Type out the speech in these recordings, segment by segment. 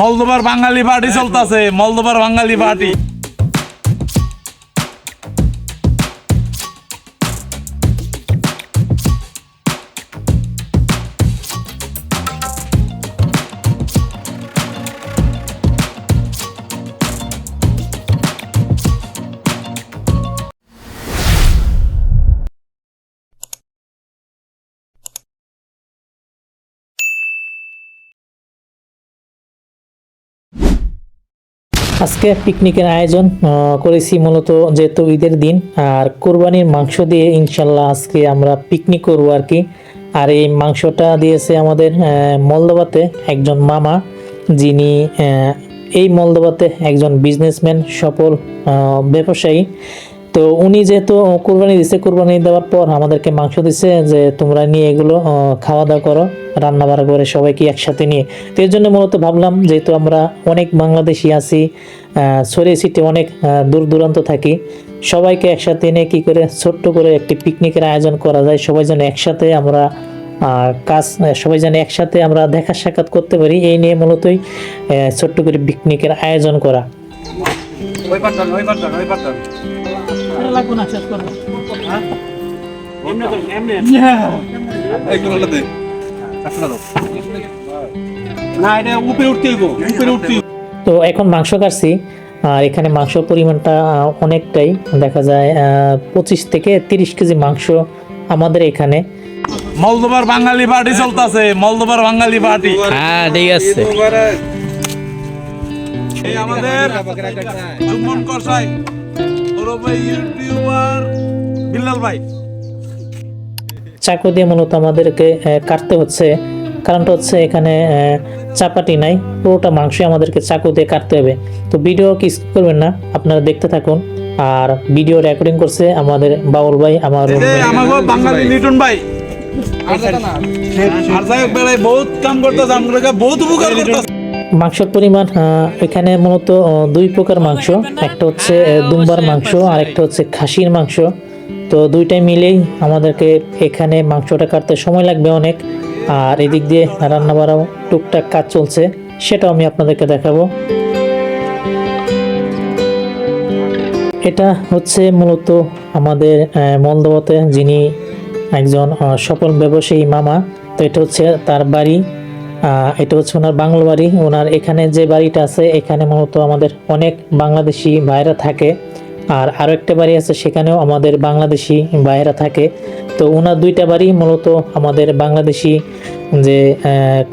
মলদোবার বাঙালি party চলতেছে মলদোবার বাঙালি party. আজকে পিকনিকের আয়োজন করেছি মূলত যেহেতু ঈদের দিন, আর কোরবানির মাংস দিয়ে ইনশাল্লাহ আজকে আমরা পিকনিক করব আর কি। আর এই মাংসটা দিয়েছে আমাদের মলদোবাতে একজন মামা, যিনি এই মলদোবাতে একজন বিজনেসম্যান সফল ব্যবসায়ী। তো উনি যেহেতু কোরবানি দিচ্ছে কোরবানি দেওয়ার পর আমাদেরকে মাংস দিচ্ছে যে তোমরা নিয়ে এগুলো খাওয়া দাওয়া করো রান্না বাড়া করে সবাইকে একসাথে নিয়ে। তো এর জন্য মূলত ভাবলাম যেহেতু আমরা অনেক বাংলাদেশি আছি ছড়িয়ে ছিটে অনেক দূর দূরান্ত থাকি, সবাইকে একসাথে এনে কি করে ছোট্ট করে একটি পিকনিকের আয়োজন করা যায়, সবাই যেন একসাথে আমরা কাজ সবাই যেন একসাথে আমরা দেখা সাক্ষাৎ করতে পারি, এই নিয়ে মূলতই ছোট্ট করে পিকনিকের আয়োজন করা। ওই ওই পারতাম না এটা উপরে উঠতে হইব উপরে উঠতে হইব। তো এখন মাংস কাটছি আর এখানে মাংসর পরিমাণটা অনেকটাই। দেখা যায় পঁচিশ থেকে তিরিশ কেজি মাংস আমাদের এখানে। মলদোবার বাঙালি পার্টি চলতেছে মলদোবার বাঙালি পার্টি হ্যাঁ ঠিক আছে। এই আমাদের জুম্মন কসাই ইউটিউবার বিল্লাল ভাই। চাকু দিয়ে মূলত আমাদেরকে কাটতে হচ্ছে। কারণটা হচ্ছে এখানে চাপাটি নাই পুরোটা মাংসই আমাদেরকে চাকু দিয়ে কাটতে হবে। তো ভিডিও কি skip করবেন না আপনারা দেখতে থাকুন। আর ভিডিও রেকর্ডিং করছে আমাদের বাউল ভাই আমার ভাই। বাঙালি লিটন ভাই। আর যাই হোক বেড়াই বহুত কাম করতেছে আমরা বহুত উপকার করতেছে। মাংসের পরিমাণ এখানে মূলত দুই প্রকার মাংস। একটা হচ্ছে দুম্বার মাংস আর একটা হচ্ছে খাসির মাংস। তো দুইটাই মিলেই আমাদেরকে এখানে মাংসটা কাটতে সময় লাগবে অনেক। আর এদিক দিয়ে রান্না বাড়াও টুকটাক কাজ চলছে, সেটাও আমি আপনাদেরকে দেখাবো। এটা হচ্ছে মূলত আমাদের মলদোবাতে যিনি একজন সফল ব্যবসায়ী মামা। তো এটা হচ্ছে তার বাড়ি। এটা হচ্ছে ওনার বাংলো বাড়ি। ওনার এখানে যে বাড়িটা আছে, এখানে মূলত আমাদের অনেক বাংলাদেশি ভাইরা থাকে। আর আরও একটা বাড়ি আছে, সেখানেও আমাদের বাংলাদেশি ভাইয়েরা থাকে। তো ওনার দুইটা বাড়ি মূলত আমাদের বাংলাদেশি যে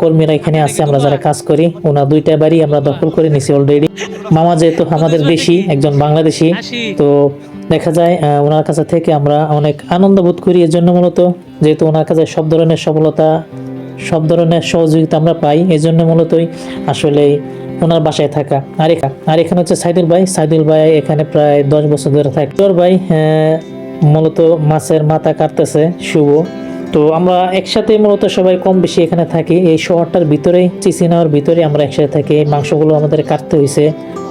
কর্মীরা এখানে আছে, আমরা যারা কাজ করি, ওনার দুইটা বাড়ি আমরা দখল করে নিছি অলরেডি মামা যেহেতু আমাদের দেশি, একজন বাংলাদেশি, তো দেখা যায় ওনার কাছে থেকে আমরা অনেক আনন্দ বোধ করি। এর জন্য মূলত যেহেতু ওনার কাছে সব ধরনের সফলতা সব ধরনের সহযোগিতা আমরা পাই এই জন্য মূলতই আসলে ওনার বাসায় থাকা। আর আর এখানে হচ্ছে সাইদুল ভাই। সাইদুল ভাই এখানে প্রায় দশ বছর ধরে থাকে। তোর ভাই মূলত মাছের মাথা কাটতেছে, শুভ। তো আমরা একসাথে মূলত সবাই কম বেশি এখানে থাকি। এই শহরটার ভিতরেই চিচিনাওয়ার ভিতরে আমরা একসাথে থাকি। মাংসগুলো আমাদের কাটতে হয়েছে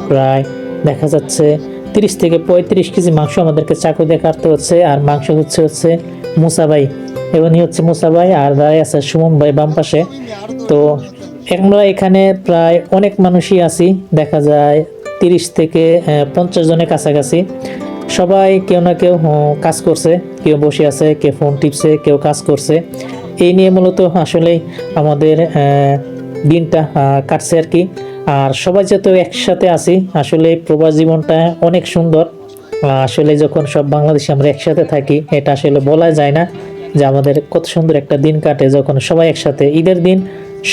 প্রায়, দেখা যাচ্ছে তিরিশ থেকে পঁয়ত্রিশ কেজি মাংস আমাদেরকে চাকু দিয়ে কাটতে হচ্ছে। আর মাংস হচ্ছে হচ্ছে মুসাবাই এমনই হচ্ছে মুসা ভাই আর দাঁড়ায় আছে সুমন ভাই বাম পাশে। তো আমরা এখানে প্রায় অনেক মানুষই আছি, দেখা যায় তিরিশ থেকে পঞ্চাশ জনের কাছাকাছি। সবাই কেউ না কেউ কাজ করছে, কেউ বসে আছে, কেউ ফোন টিপছে, কেউ কাজ করছে। এই নিয়ে মূলত আসলেই আমাদের দিনটা কাটছে আর কি। আর সবাই যেহেতু একসাথে আছি, আসলে প্রবাস জীবনটা অনেক সুন্দর। আসলে যখন সব বাংলাদেশে আমরা একসাথে থাকি, এটা আসলে বলা যায় না। যে আমাদের কত সুন্দর একটা দিন কাটে যখন সবাই একসাথে, ঈদের দিন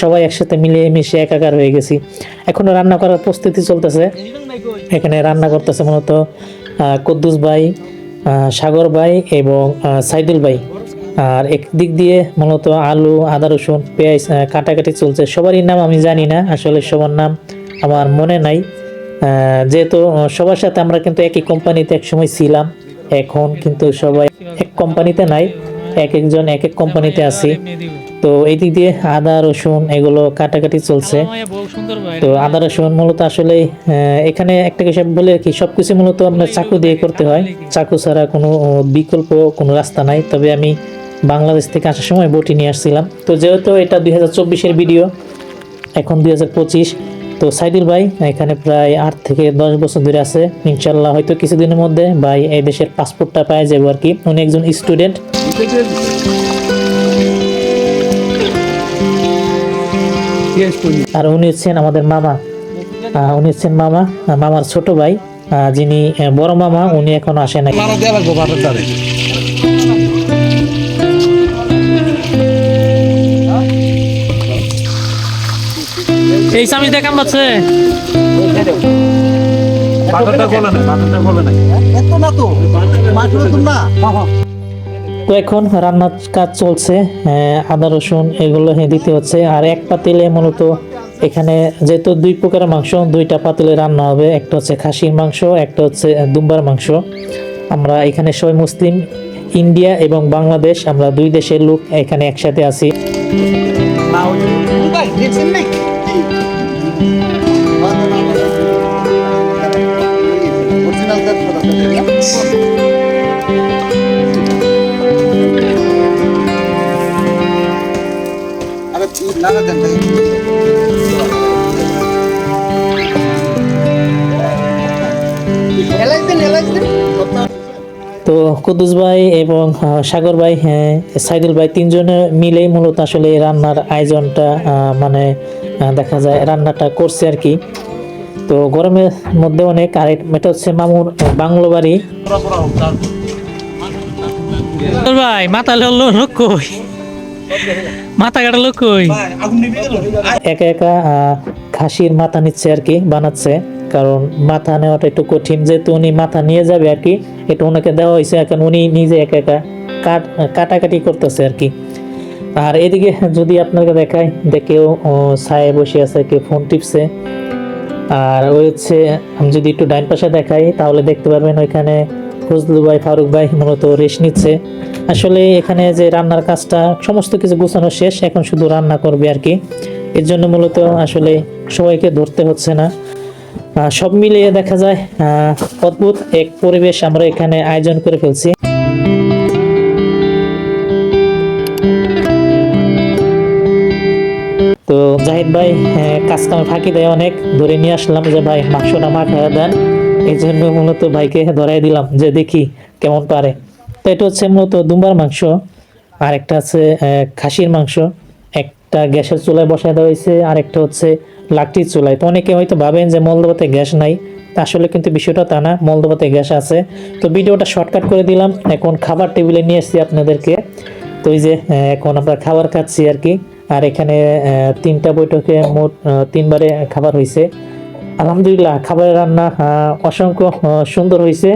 সবাই একসাথে মিলে মিশে একাকার হয়ে গেছি। এখনও রান্না করার প্রস্তুতি চলতেছে। এখানে রান্না করতেছে মূলত কুদ্দুস ভাই সাগর ভাই এবং সাইদুল ভাই। আর একদিক দিয়ে মূলত আলু, আদা, রসুন, পেঁয়াজ কাটাকাটি চলছে। সবারই নাম আমি জানি না, আসলে সবার নাম আমার মনে নাই। যেহেতু সবার সাথে আমরা কিন্তু একই কোম্পানিতে একসময় ছিলাম। এখন কিন্তু সবাই এক কোম্পানিতে নাই। এক একজন এক এক কোম্পানিতে আছি। তো এই দিক দিয়ে আদা রসুন এগুলো কাটাকাটি চলছে। তো আদা রসুন মূলত আসলে এখানে একটা কিছু বলে কি সবকিছু মূলত আপনার চাকু দিয়ে করতে হয়। চাকু ছাড়া কোনো বিকল্প কোনো রাস্তা নাই। তবে আমি বাংলাদেশ থেকে আসার সময় বটি নিয়ে আসছিলাম। তো যেহেতু এটা দুই হাজার চব্বিশের ভিডিও এখন দুই হাজার পঁচিশ তো সাইদুল ভাই এখানে প্রায় আট থেকে দশ বছর ধরে আছে। ইনশাল্লাহ হয়তো কিছুদিনের মধ্যে ভাই এই দেশের পাসপোর্টটা পাওয়া যাবে আর কি। উনি একজন স্টুডেন্ট আর উনি হচ্ছেন আমাদের মামা। উনি হচ্ছেন মামা মামার ছোট ভাই। যিনি বড় মামা উনি এখনও আসে নাই। মারা দেওয়া লাগবো বাটার দ্বারে এই চামিচ দেখাম পাচ্ছে বলে বলে এত না তো মাছ না। তো এখন রান্নার কাজ চলছে আদা, রসুন, এগুলো দিতে হচ্ছে। আর এক পাতিলে মূলত এখানে যেহেতু দুই প্রকারের মাংস, দুইটা পাতিলে রান্না হবে। একটা হচ্ছে খাসির মাংস, একটা হচ্ছে দুম্বার মাংস। আমরা এখানে সবাই মুসলিম, ইন্ডিয়া এবং বাংলাদেশ, আমরা দুই দেশের লোক এখানে একসাথে আছি। ভাই দেখছেন দেন তো কুদ্দুস ভাই এবং সাগর ভাই হ্যাঁ সাইদুল ভাই তিনজনে মিলেই মূলত আসলে রান্নার আয়োজনটা মানে দেখা যায় রান্নাটা করছে আর কি। তো গরমের মধ্যে অনেক, আর এটা হচ্ছে মামুর বাংলো বাড়ি। ভাই লোক কই? মাথা কাটা লোক কই? একা একা খাসির মাথা নিচ্ছে আর কি, বানাচ্ছে। কারণ মাথা নেওয়াটা একটু কঠিন, যেহেতু উনি মাথা নিয়ে যাবে আর কি, এটা ওনাকে দেওয়া হয়েছে, এখন উনি নিজে একা একা কাট, কাটাকাটি করতেছে আর কি। আর এদিকে যদি আপনাকে দেখায় দেখেও ছায়ে বসে আছে, কেউ ফোন টিপছে। আর ওই হচ্ছে, আমি যদি একটু ডাইন পাশে দেখাই, তাহলে দেখতে পারবেন ওইখানে ফজলু ভাই ফারুক ভাই মূলত রেস্ট নিচ্ছে। আসলে এখানে যে রান্নার কাজটা সমস্ত কিছু গোছানো শেষ এখন শুধু রান্না করবে আর কি। এর জন্য মূলত আসলে সবাইকে ধরতে হচ্ছে না। সব মিলিয়ে দেখা যায় অদ্ভুত এক পরিবেশ আমরা এখানে আয়োজন করে ফেলছি। তো জাহিদ ভাই হ্যাঁ, কাজ কামে ফাঁকি দেয় অনেক। ধরে নিয়ে আসলাম যে ভাই মাংসটা মাখায় দেন। এই জন্য মূলত ভাইকে ধরাই দিলাম যে দেখি কেমন পারে। তো এটা হচ্ছে মূলত দুম্বার মাংস। আর একটা আছে খাসির মাংস। একটা গ্যাসের চুলায় বসায় দেওয়া হয়েছে আর একটা হচ্ছে লাকড়ির চুলায়। তো অনেকে হয়তো ভাবেন যে মলদবাতে গ্যাস নাই। আসলে কিন্তু বিষয়টা তা না মলদবাতে গ্যাস আছে। তো ভিডিওটা শর্টকাট করে দিলাম। এখন খাবার টেবিলে নিয়ে এসেছি আপনাদেরকে। তো এই যে এখন আমরা খাবার খাচ্ছি আর কি। আর এখানে তিনটা বৈঠকে মোট তিনবারে খাবার হয়েছে আলহামদুলিল্লাহ খাবারের রান্না অসংখ্য সুন্দর হয়েছে।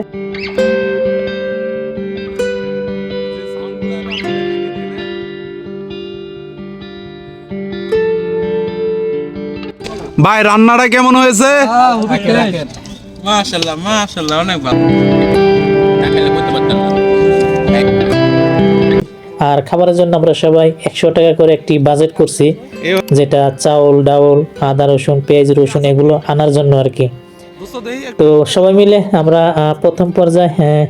ভাই রান্নাটা কেমন হয়েছে? মাশাল্লাহ মাশাল্লাহ অনেক ভালো। আর খাবারের জন্য আমরা সবাই একশো টাকা করে একটি বাজেট করছি। যেটা চাউল ডাউল আদা রসুন পেঁয়াজ রসুন এগুলো আনার জন্য আর কি। তো সবাই মিলে আমরা প্রথম পর্যায়ে হ্যাঁ,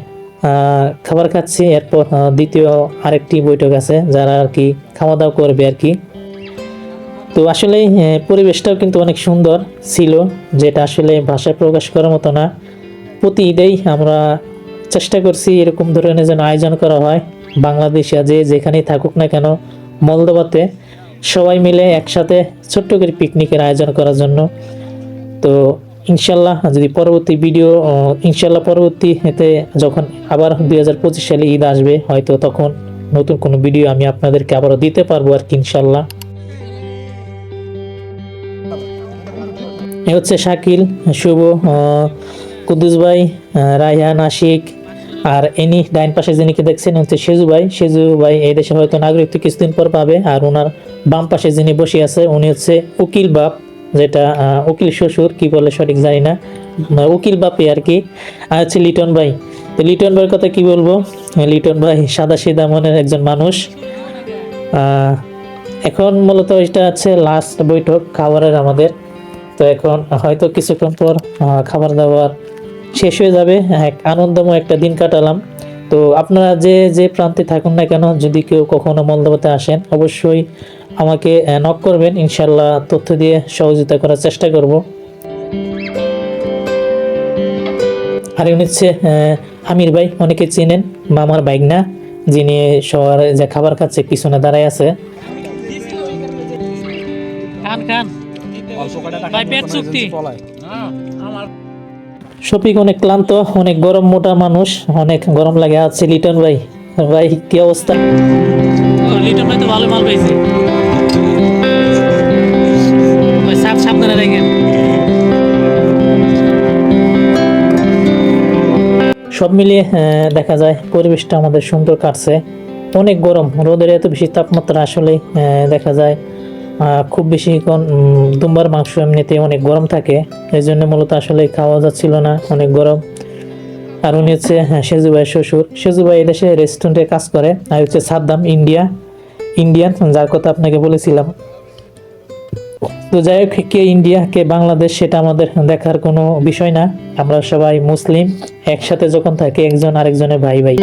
খাবার খাচ্ছি। এরপর দ্বিতীয় আরেকটি বৈঠক আছে যারা আর কি খাওয়া দাওয়া করবে আর কি। তো আসলে পরিবেশটাও কিন্তু অনেক সুন্দর ছিল যেটা আসলে ভাষায় প্রকাশ করার মতো না। প্রতি ঈদেই আমরা চেষ্টা করছি এরকম ধরনের যেন আয়োজন করা হয়। বাংলাদেশে যে যেখানেই থাকুক না কেন মলদোবাতে সবাই মিলে একসাথে ছোট্ট করে পিকনিকের আয়োজন করার জন্য। তো ইনশাল্লাহ যদি পরবর্তী ভিডিও ইনশাল্লাহ পরবর্তী এতে যখন আবার দুই হাজার পঁচিশ সালে ঈদ আসবে, হয়তো তখন নতুন কোনো ভিডিও আমি আপনাদেরকে আবারও দিতে পারব আর কি ইনশাল্লাহ। এ হচ্ছে শাকিল, শুভ কুদ্দুস ভাই রায়হান, আশিক আর এনি ডাইন পাশে যিনি কি দেখছেন হচ্ছে সেজু ভাই। সেজু ভাই এই দেশে হয়তো নাগরিকত্ব কিছুদিন পর পাবে আর ওনার বাম পাশে যিনি বসে আছে, উনি হচ্ছে উকিল বাপ, যেটা উকিল শ্বশুর, কি বলে সঠিক জানি না। উকিল বাপে আর কি। আর হচ্ছে লিটন ভাই। তো লিটন ভাইয়ের কথা কি বলব? লিটন ভাই সাদা সিধা মনের একজন মানুষ। এখন মূলত এটা হচ্ছে লাস্ট বৈঠক, খাবারের আমাদের। তো এখন হয়তো কিছুক্ষণ পর খাবার দাবার শেষ হয়ে যাবে। এক আনন্দময় একটা দিন কাটালাম। তো আপনারা যে যে প্রান্তে থাকুন না কেন যদি কেউ কখনো মলদোবাতে আসেন অবশ্যই আমাকে নক করবেন। ইনশাল্লাহ তথ্য দিয়ে সহযোগিতা করার চেষ্টা করব। আর উনি হচ্ছে আহ, আমির ভাই অনেকে চেনেন মামার বাইক না যিনি শহরে যে খাবার খাচ্ছে পিছনে দাঁড়ায় আছে। খান খান। ভাই পেট চুক্তি। শফিক অনেক ক্লান্ত অনেক গরম মোটা মানুষ অনেক গরম লাগে। আছে লিটন ভাই ভাই কি অবস্থা? লিটন ভাই তো ভালো মাল পাইছে। সাপ সাবধানে রেখেন। সব মিলিয়ে দেখা যায় পরিবেশটা আমাদের সুন্দর কাটছে। অনেক গরম রোদের এত বেশি তাপমাত্রা আসলে দেখা যায়। খুব বেশিক্ষণ দুম্বার মাংস এমনিতে অনেক গরম থাকে এই জন্য মূলত আসলে খাওয়া যাচ্ছিল না অনেক গরম আর উনি হচ্ছে হ্যাঁ, সেজু ভাইয়ের শ্বশুর সেজু ভাই এদেশে রেস্টুরেন্টে কাজ করে আর হচ্ছে সাদ্দাম ইন্ডিয়া ইন্ডিয়ান যার কথা আপনাকে বলেছিলাম তো যাই হোক কে ইন্ডিয়া কে বাংলাদেশ সেটা আমাদের দেখার কোনো বিষয় না আমরা সবাই মুসলিম একসাথে যখন থাকি একজন আরেকজনের ভাই ভাই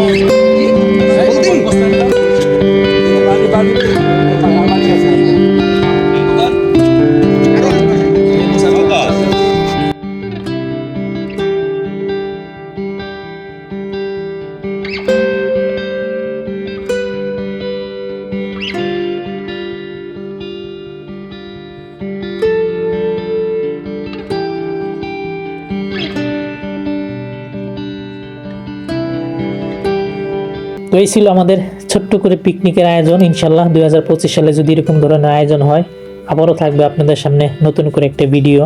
তো এই ছিল আমাদের ছোট্ট করে পিকনিকের আয়োজন। ইনশাল্লাহ দুই হাজার পঁচিশ সালে যদি এরকম ধরনের আয়োজন হয়, আবারও থাকবে আপনাদের সামনে নতুন করে একটা ভিডিও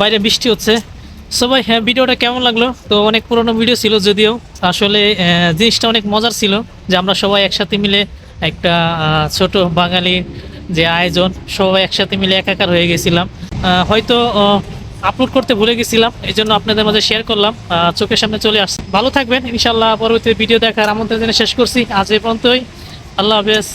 বাইরে বৃষ্টি হচ্ছে। সবাই হ্যাঁ ভিডিওটা কেমন লাগল? তো অনেক পুরনো ভিডিও ছিল যদিও। আসলে জিনিসটা অনেক মজার ছিল যে আমরা সবাই একসাথে মিলে একটা ছোট বাঙালি যে আয়োজন, সবাই একসাথে মিলে একাকার হয়ে গেছিলাম। হয়তো আপলোড করতে ভুলে গেছিলাম এই জন্য আপনাদের মাঝে শেয়ার করলাম। চোখের সামনে চলে আসছে। ভালো থাকবেন ইনশাল্লাহ পরবর্তী ভিডিও দেখার আমন্ত্রণ জানিয়ে শেষ করছি। আজ এই পর্যন্তই। আল্লাহ হাফেজ।